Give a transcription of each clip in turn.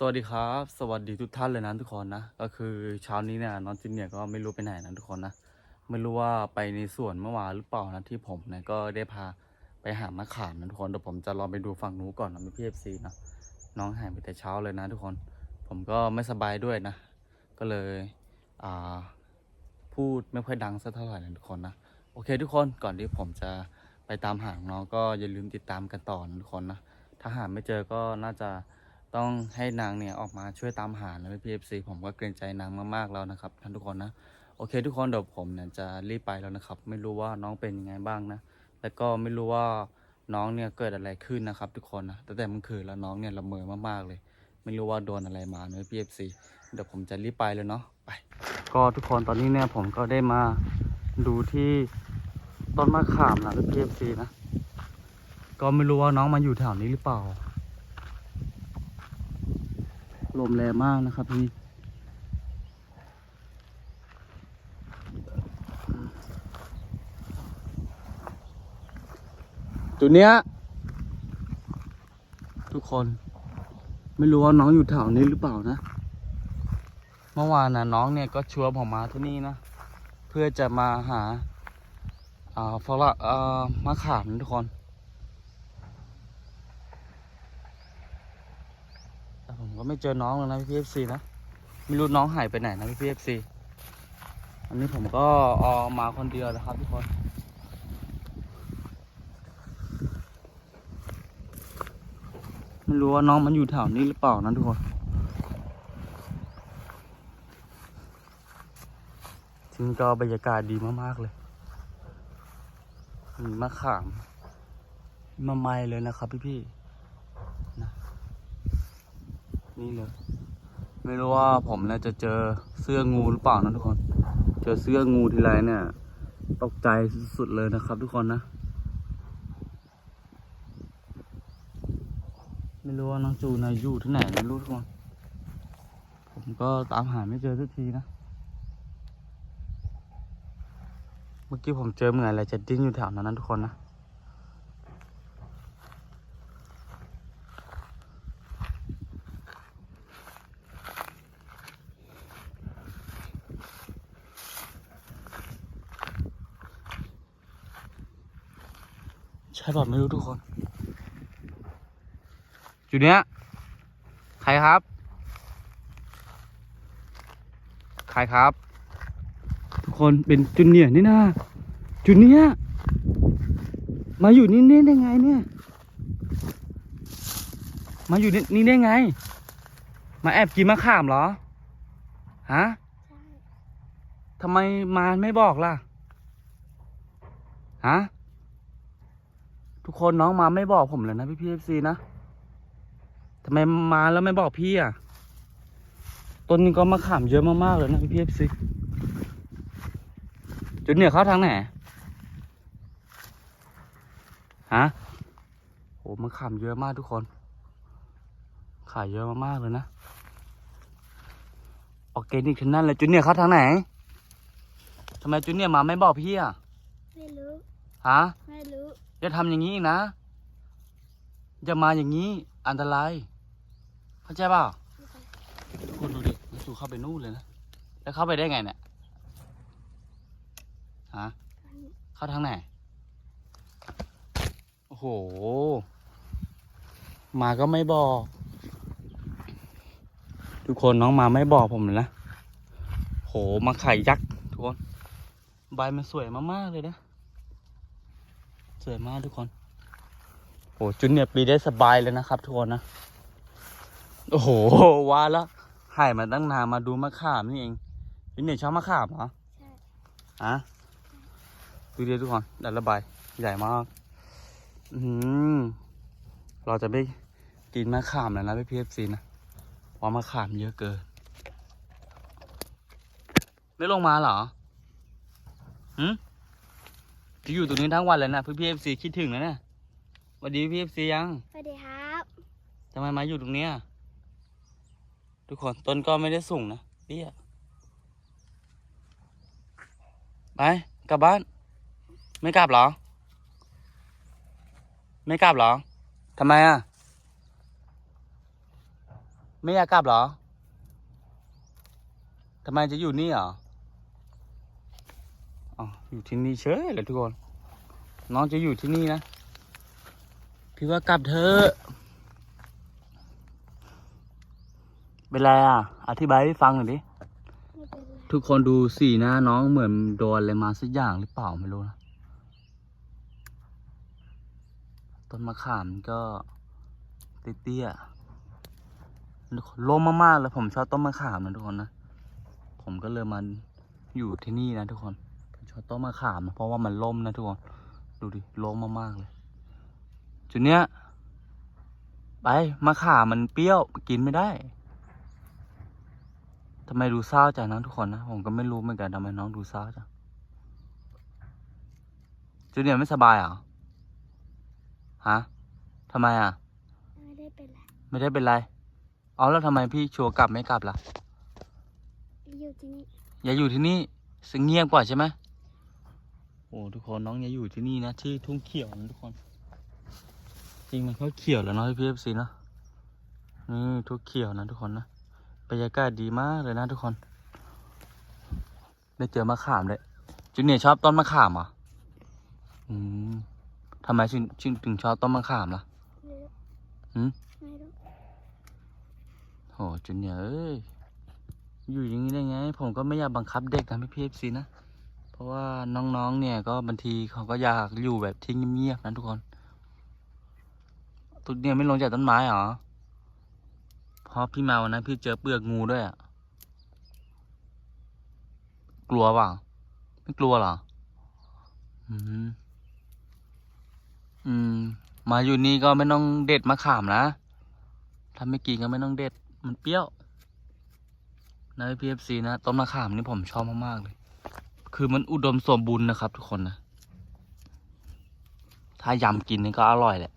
สวัสดีครับ สวัสดีทุกท่านเลยนะทุกคนนะ ก็คือเช้านี้เนี่ยน้องจินเนี่ยก็ไม่รู้ไปไหนนะทุกคนนะ ไม่รู้ว่าไปในสวนเมื่อวานหรือเปล่านะที่ผมเนี่ยก็ได้พาไปหามะขามนะทุกคนเดี๋ยวผมจะลองไปดูฝั่งนู้นก่อนนะพี่เอฟซีนะน้องหายไปแต่เช้าเลยนะทุกคน ผมก็ไม่สบายด้วยนะ ก็เลยอ่าพูดไม่ค่อยดังสักเท่าไหร่นะทุกคนนะ โอเคทุกคนก่อนที่ผมจะไปตามหาน้องก็อย่าลืมติดตามกันต่อนะทุกคนนะ ถ้าหาไม่เจอก็น่าจะ ต้องให้นางเนี่ยออกมาช่วยตามหานะพี่เอฟซีผมก็เกรงใจนางมากๆแล้วนะครับท่านทุกคนนะโอเค ทุกคนเดี๋ยวผมเนี่ยจะรีบไปแล้วนะครับ ไม่รู้ว่าน้องเป็นยังไงบ้างนะแล้วก็ไม่รู้ว่าน้องเนี่ยเกิดอะไรขึ้นนะครับทุกคนนะตั้งแต่เมื่อคืนแล้วน้องเนี่ยละเมอมากๆเลย ไม่รู้ว่าโดนอะไรมาเนอะพี่เอฟซีเดี๋ยวผมจะรีบไปเลยเนาะไป ก็ทุกคนตอนนี้เนี่ยผมก็ได้มาดูที่ต้นมะขามนะพี่เอฟซีนะก็ไม่รู้ว่าน้องมาอยู่แถวนี้หรือเปล่า ลมแรงมากนะครับพี่จุดเนี้ย ทุกคน ไม่รู้ว่าน้องอยู่แถวนี้หรือเปล่านะ เมื่อวานนะน้องเนี่ยก็ชวนผมมาที่นี่นะ เพื่อจะมาหาอ่าฝรั่งอ่ามะขามทุกคน แต่ผมก็ ไม่เจอน้องเลยนะพี่เอฟซีนะไม่รู้น้องหายไปไหนนะพี่เอฟซีอันนี้ผมก็เออมาคนเดียวนะครับทุกคนไม่รู้ว่าน้องมันอยู่แถวนี้หรือเปล่านะทุกคนจริงก็บรรยากาศดีมากๆเลยมีมะขามมาไมเลยนะครับพี่ๆนะ นี่เลย ไม่รู้ว่าผมเนี่ยจะเจอเสื้องูหรือเปล่านะทุกคน เจอเสื้องูทีไรเนี่ย ตกใจสุดๆเลยนะครับ ทุกคนนะ ไม่รู้ว่าน้องจูนอยู่ที่ไหนไม่รู้ทุกคน ผมก็ตามหาไม่เจอสักทีนะ เมื่อกี้ผมเจอเหมือนอะไรจะดิ้นอยู่แถวนั้นนะทุกคนนะ ใช่ป่ะไม่รู้ทุกคน จุดเนี้ย ใครครับ ใครครับ ทุกคนเป็นจุนเนี่ยนี่นะจุนเนี้ย มาอยู่นี่ได้ไงเนี่ย มาอยู่นี่นี่ได้ไง มาแอบกินมะขามเหรอ ฮะทำไมมาไม่บอกล่ะ ฮะ ทุกคนน้องมาไม่บอกผมเลยนะพี่พีเอฟซีนะทำไมมาแล้วไม่บอกพี่อะ ต้นนี้ก็มะขามเยอะมากๆเลยนะพี่พีเอฟซีจุดเหนือเข้าทางไหนฮะโหมะขามเยอะมากทุกคน ขายเยอะมากๆเลยนะออร์แกนิกทั้งนั้นเลยจุดเหนือเข้าทางไหนทำไมจุดเหนือมาไม่บอกพี่อะไม่รู้ฮะไม่รู้ อย่าทำอย่างนี้อีกนะ อย่ามาอย่างนี้อันตรายเข้าใจเปล่าคุณดูดิมันสู่เข้าไปนู่นเลยนะ แล้วเข้าไปได้ไงเนี่ยฮะเข้าทางไหน โอ้โห มาก็ไม่บอก ทุกคนน้องมาไม่บอกผมเลยนะ โหมาไข่ยักษ์ทุกคน ใบมันสวยมากๆเลยนะ วยมากทุกคน โอ้จุนเนี่ยปีได้สบายเลยนะครับทุกคนนะ โอ้โหว่าแล้วหายมาตั้งนานมาดูมะขามนี่เองจุนเนี่ยชอบมะขามเหรอใช่ฮะดูดิทุกคนดันระบายใหญ่มาก อืมเราจะไม่กินมะขามแล้วนะพี่พีเอฟซีนะเพราะมะขามเยอะเกิน ไม่ลงมาเหรอ หืม จะอยู่ตรงนี้ทั้งวันเลยนะพี่พีเอฟซีคิดถึงนะเนี่ยสวัสดีพี่เอฟซียังสวัสดีครับทำไมมาอยู่ตรงเนี้ยทุกคนต้นก็ไม่ได้สูงนะเตี้ยไปกลับบ้าน ไม่กลับเหรอ ไม่กลับเหรอทำไมอะ ไม่อยากกลับเหรอทำไมจะอยู่นี่เหรอ อยู่ที่นี่เฉยเลยทุกคน น้องจะอยู่ที่นี่นะ พี่ว่ากลับเถอเป็นไรอะ อธิบายให้ฟังหน่อยดิ ทุกคนดูสีหน้าน้องเหมือนโดนอะไรมาสักอย่างหรือเปล่าไม่รู้นะ ต้นมะขามก็เตี้ยๆลมมากๆเลยผมชอบต้นมะขามนะทุกคนนะ ผมก็เลยมาอยู่ที่นี่นะทุกคน ชอบต้นมะขามนะเพราะว่ามันล้มนะทุกคนดูดิล้มมากๆเลย จุดเนี้ย ไปมะขามมันเปรี้ยวกินไม่ได้ทำไมดูเศร้าจังนะทุกคนนะผมก็ไม่รู้เหมือนกันทำไมน้องดูเศร้าจังจูเนียร์ไม่สบายเหรอฮะทำไมอะ ไม่ได้เป็นไรไม่ได้เป็นไรเอาแล้วทำไมพี่ชัวร์กลับไม่กลับล่ะอยู่ที่นี่อย่าอยู่ที่นี่สงเงียบกว่าใช่ไหม โอ้ทุกคนน้องอย่าอยู่ที่นี่นะที่ทุ่งเขียวนะทุกคน จริงมันก็เขียวแล้วเนาะพี่เอฟซีเนาะนี่ทุ่งเขียวนะทุกคนนะบรรยากาศดีมากเลยนะทุกคน ได้เจอมะขามเลยจูเนียร์ชอบต้นมะขามเหรอะอืมทำไมถึงถึงถึงชอบต้นมะขามล่ะไม่รู้หืมไม่รู้โหจูเนียร์เอ้ยอยู่อย่างนี้ได้ไง ผมก็ไม่อยากบังคับเด็กนะพี่พีเอฟซีนะเพ ราะว่าน้องๆ เนี่ยก็บางทีเขาก็อยากอยู่แบบที่เงียบๆนะทุกคน ตุดเนี่ยไม่ลงจากต้นไม้เหรอเพราะพี่มาวันนั้นพี่เจอเปลือกงูด้วยอะกลัวเปล่า ไม่กลัวหรอ อืม อืม มาอยู่นี่ก็ไม่ต้องเด็ดมะขามนะ ถ้าไม่กินก็ไม่ต้องเด็ด มันเปรี้ยว นะพีเอฟซีนะ ต้นมะขามนี่ผมชอบมากๆเลย คือมันอุดมสมบูรณ์นะครับ ทุกคนนะ ถ้ายำกินนี่ก็อร่อยแหละ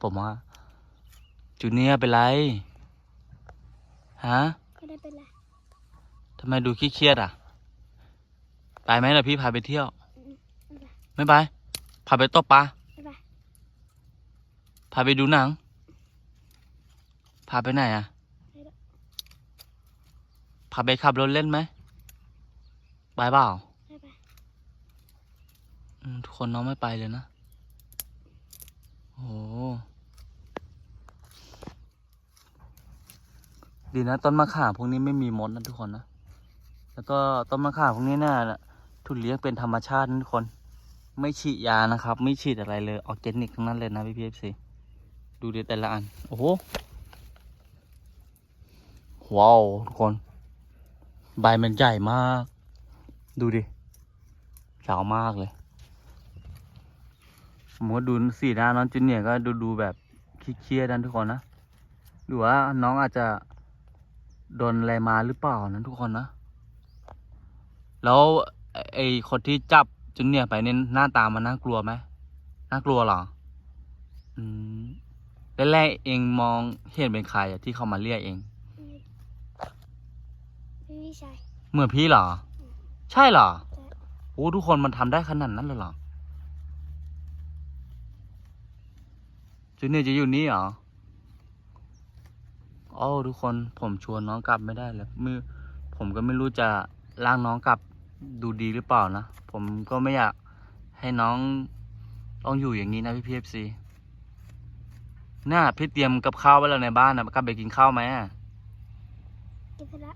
ผมว่า จูเนียร์เป็นไร ฮะไม่ได้เป็นไรทำไมดูขี้เครียดอะ ไปไหมล่ะพี่พาไปเที่ยวอืมไม่ไปไม่ไป พาไปตบปลาไม่ไปพาไปดูหนัง พาไปไหนอะ พาไปขับรถเล่นไหมไปเปล่าไม่ไปอืม ทุกคนน้องไม่ไปเลยนะ โอ้โหดีนะต้นมะขามพวกนี้ไม่มีมดนะทุกคนนะ แล้วก็ต้นมะขามพวกนี้น่ะทุเลี้ยงเป็นธรรมชาตินะทุกคน ไม่ฉีดยานะครับ ไม่ฉีดอะไรเลยออร์แกนิกทั้งนั้นเลยนะพี่พีเอฟซีดูดิแต่ละอัน โอ้โห ว้าวทุกคน ใบมันใหญ่มาก ดูดิยาวมากเลย ผมก็ดูสีหน้าน้องจูเนียร์ก็ดูดูแบบเครียดๆนะทุกคนนะหรือว่าน้องอาจจะโดนอะไรมาหรือเปล่านะทุกคนนะ แล้วไอ้ไอ้คนที่จับจูเนียร์ไปเนี่ยหน้าตามันน่ากลัวไหมน่ากลัวเหรอ อืมแรกๆเองมองเห็นเป็นใครอะที่เขามาเรียกเองไม่ไม่พี่ชายเหมือนพี่เหรอ ใช่เหรอใช่โอ้ทุกคนมันทำได้ขนาดนั้นเลยเหรอ จูเนียร์จะอยู่นี่เหรอโอ้ทุกคนผมชวนน้องกลับไม่ได้เลยมือผมก็ไม่รู้จะลากน้องกลับดูดีหรือเปล่านะ ผมก็ไม่อยากให้น้องต้องอยู่อย่างนี้นะพี่พีเอฟซีน่าพี่เตรียมกับข้าวไว้แล้วในบ้านนะกลับไปกินข้าวไหมอะกินไปละ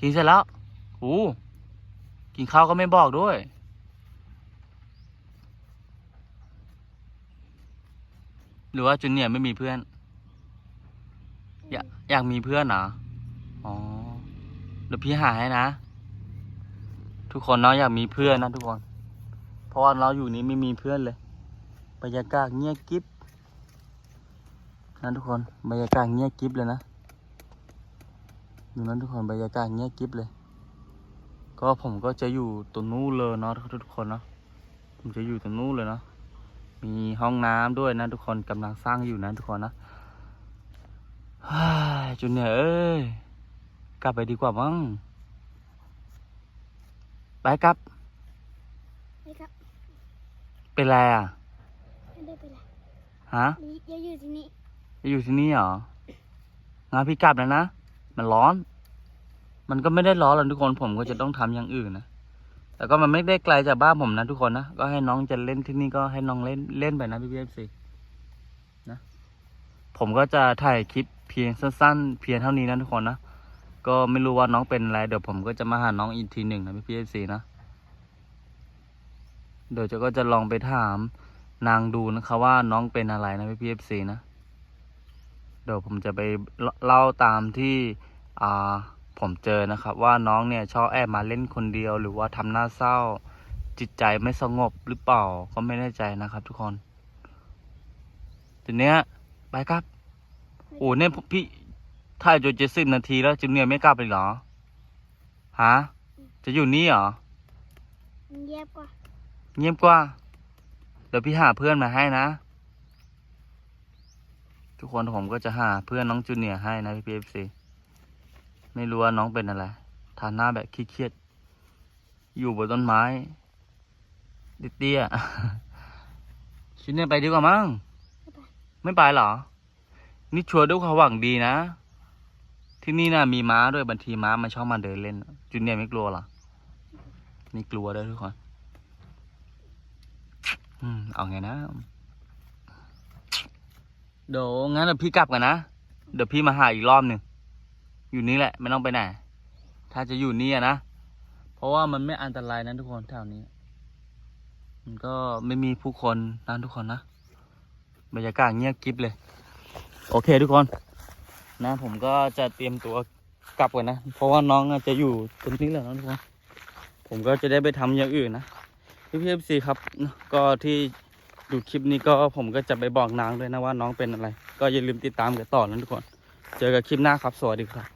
กินเสร็จแล้วโอ้กินข้าวก็ไม่บอกด้วย หรือว่าจูเนี่ยไม่มีเพื่อน อยากอยากมีเพื่อนเหรอ อ๋อเดี๋ยวพี่หาให้นะ ทุกคนเนาะอยากมีเพื่อนนะทุกคน เพราะว่าเราอยู่นี้ไม่มีเพื่อนเลยบรรยากาศเงียบกริบนะทุกคนบรรยากาศเงียบกริบเลยนะดูนั้นทุกคนบรรยากาศเงียบกริบเลย ก็ผมก็จะอยู่ตรงนู้นเลยเนาะทุกคนเนาะผมจะอยู่ตรงนู้นเลยเนาะ มีห้องน้ำด้วยนะทุกคนกำลังสร้างอยู่นะทุกคนนะฮ่าจุนเนี่ยเอ้ยกลับไปดีกว่ามั้งไปกลับไม่ครับ เป็นไรอะไม่ได้เป็นไรฮะนี่อย่าอยู่ที่นี่จะอยู่ที่นี่เหรองานพี่กลับแล้วนะมันร้อน มันก็ไม่ได้ร้อนหรอกทุกคนผมก็จะต้องทำอย่างอื่นนะ แต่ก็มันไม่ได้ไกลจากบ้านผมนะทุกคนนะ ก็ให้น้องจะเล่นที่นี่ก็ให้น้องเล่นเล่นไปนะพี่พีเอฟซีนะ ผมก็จะถ่ายคลิปเพียงสั้นๆ เพียงเท่านี้นะทุกคนนะ ก็ไม่รู้ว่าน้องเป็นอะไรเดี๋ยวผมก็จะมาหาน้องอีกทีหนึ่งนะพี่พีเอฟซีนะ เดี๋ยวจะก็จะลองไปถามนางดูนะคะว่าน้องเป็นอะไรนะพี่พีเอฟซีนะ เดี๋ยวผมจะไปเล่าตามที่อ่า ผมเจอนะครับ ว่าน้องเนี่ยชอบแอบมาเล่นคนเดียว หรือว่าทำหน้าเศร้า จิตใจไม่สงบหรือเปล่าก็ไม่แน่ใจนะครับ ทุกคนทีเนี้ยไปครับโอ้เนี่ยพี่ถ่ายจนเจ็ดสิบนาทีแล้วจูเนียร์ไม่กลับเลยเหรอฮะจะอยู่นี่เหรอมันเยียบกว่าเงียบกว่าเดี๋ยวพี่หาเพื่อนมาให้นะ ทุกคนผมก็จะหาเพื่อนน้องจูเนียร์ให้นะพี่พีเอฟซี ไม่รู้ว่าน้องเป็นอะไรทานหน้าแบบเครียดๆอยู่บนต้นไม้เตี้ยๆจูเนียไปดีกว่ามั้งไม่ไปไม่ไปหรอ นี่ชัวร์ด้วยความหวังดีนะ ที่นี่นะมีม้าด้วยบางทีม้ามันชอบมาเดินเล่นจูเนียไม่กลัวหรอนี่กลัวด้วยทุกคนอืมเอาไงนะ เดี๋ยวงั้นเดี๋ยวพี่กลับกันนะ เดี๋ยวพี่มาหาอีกรอบหนึ่ง อยู่นี่แหละไม่ต้องไปไหน ถ้าจะอยู่นี่นะ เพราะว่ามันไม่อันตรายนะทุกคนแถวนี้ มันก็ไม่มีผู้คนนะทุกคนนะบรรยากาศเงียบกริบเลย โอเคทุกคน นะ ผมก็จะเตรียมตัวกลับกันนะ เพราะว่าน้องจะอยู่ตรงนี้แหละนะทุกคน ผมก็จะได้ไปทำอย่างอื่นนะพี่พีเอฟซีครับ ก็ที่ดูคลิปนี้ก็ผมก็จะไปบอกนางด้วยนะว่าน้องเป็นอะไร ก็อย่าลืมติดตามกันต่อนะทุกคน เจอกันคลิปหน้าครับ สวัสดีครับ